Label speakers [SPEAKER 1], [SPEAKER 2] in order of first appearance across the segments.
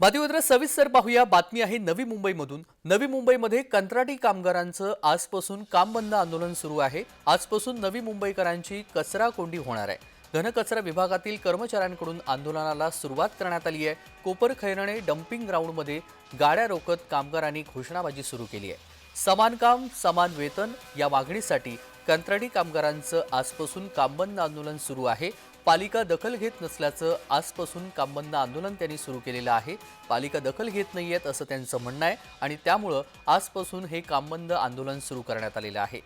[SPEAKER 1] बातमीपत्र सविस्तर पाहूया. बातमी आहे नवी मुंबईमधून. नवी मुंबईमध्ये कंत्राटी कामगारांचं आजपासून काम बंद आंदोलन सुरू आहे. आजपासून नवी मुंबईकरांची कचरा कोंडी होणार आहे. घनकचरा विभागातील कर्मचाऱ्यांकडून आंदोलनाला सुरुवात करण्यात आली आहे. कोपर खैरणे डम्पिंग ग्राउंडमध्ये गाड्या रोकत कामगारांनी घोषणाबाजी सुरू केली आहे. समान काम समान वेतन या मागणीसाठी कंत्राटी कामगारांचं आजपासून कामबंद आंदोलन सुरू आहे. पालिका दखल घेत नसल्याचं आजपासून कामबंद आंदोलन त्यांनी सुरू केलेलं आहे. पालिका दखल घेत नाहीयेत असं त्यांचं म्हणणं आहे आणि त्यामुळं आजपासून हे कामबंद आंदोलन सुरू करण्यात आलेलं आहे.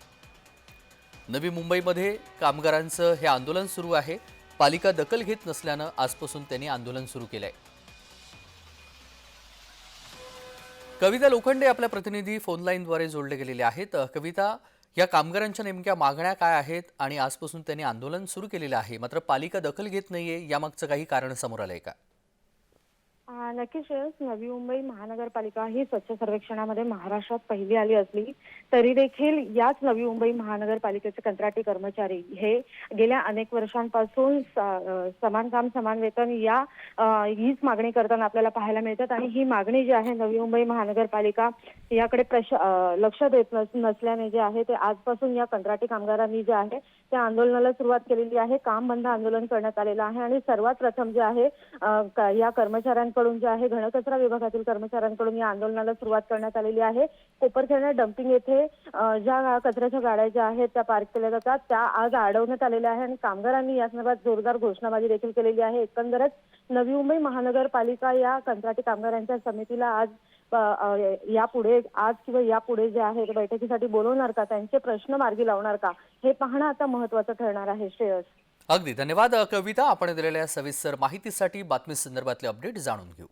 [SPEAKER 1] नवी मुंबईमध्ये कामगारांचं हे आंदोलन सुरू आहे. पालिका दखल घेत नसल्यानं आजपासून त्यांनी आंदोलन सुरू केलं आहे कविता लोखंडे आपल्या प्रतिनिधी फोनलाईनद्वारे जोडले गेलेले आहेत. कविता या कामगारांच्या नेमक्या मागण्या काय आहेत आणि आजपासून त्यांनी आंदोलन सुरू केलेलं आहे? मात्र पालिका दखल घेत नाहीये यामागचं काही कारण समोर आलंय का?
[SPEAKER 2] नक्कीच नवी मुंबई महानगरपालिका ही स्वच्छ सर्वेक्षणामध्ये महाराष्ट्रात पहिली आली असली तरी देखील याच नवी मुंबई महानगरपालिकेचे कंत्राटी कर्मचारी हे गेल्या अनेक वर्षांपासून समान काम समान वेतन या हीच मागणी करताना आपल्याला पाहायला मिळतात. आणि ही मागणी जी आहे नवी मुंबई महानगरपालिका याकडे प्रश लक्ष देत नस- नसल्याने जे आहे ते आजपासून या कंत्राटी कामगारांनी जे आहे त्या आंदोलनाला सुरुवात केलेली आहे. काम बंद आंदोलन करण्यात आलेलं आहे. आणि सर्वात प्रथम जे आहे या कर्मचाऱ्यांकडून जे आहे घनकचरा विभागातील कर्मचाऱ्यांकडून या आंदोलनाला सुरुवात करण्यात आलेली आहे. कोपरखेडा डम्पिंग येथे ज्या कचऱ्याच्या गाड्या ज्या आहेत त्या पार्क केल्या जातात. त्या आज अडवण्यात आलेल्या आहे आणि कामगारांनी यासंदर्भात जोरदार घोषणाबाजी देखील केलेली आहे. एकंदरच नवी मुंबई महानगरपालिका या कंत्राटी कामगारांच्या समितीला आज या पुढे यापुढे आज किंवा यापुढे जे आहे बैठकीसाठी बोलवणार का? त्यांचे प्रश्न मार्गी लावणार का? हे पाहणं आता महत्वाचं ठरणार आहे श्रेयस.
[SPEAKER 1] अगदी धन्यवाद अ, कविता. आपण दिलेल्या सविस्तर माहितीसाठी बातमी संदर्भातले अपडेट जाणून घेऊ.